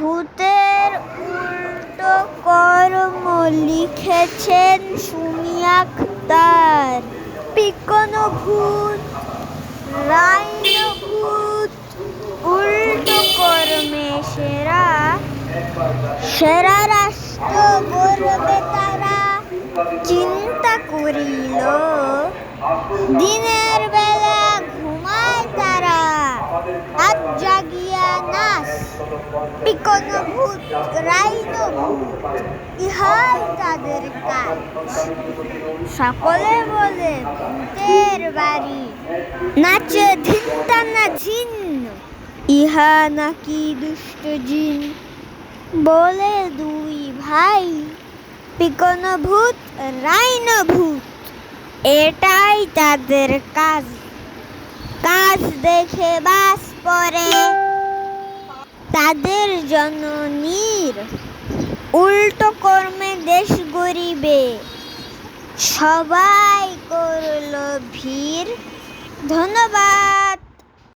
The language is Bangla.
ভূতের উল্টো কর্ম লিখেছেন সুমি আক্তার পিকনো ভূত রাইনো ভূত উল্টো কর্মে সেরা সেরা রাষ্ট্র গড়বে তারা। চিন্তা করিল। নাস ভূত রাইন ভূত ইহাই তাদের কাজ সকলে বলে ভূতের বাড়ি নাচে ধিনটানা ঝিন ইহা নাকি দুষ্ট জিন বলে দুই ভাই পিকন ভূত রাইন ভূত এটাই তাদের কাজ। কাজ দেখে বাস পরে তাদের জননীর উল্টো কর্মে দেশ গরিবে সবাই করল ভিড়। ধন্যবাদ।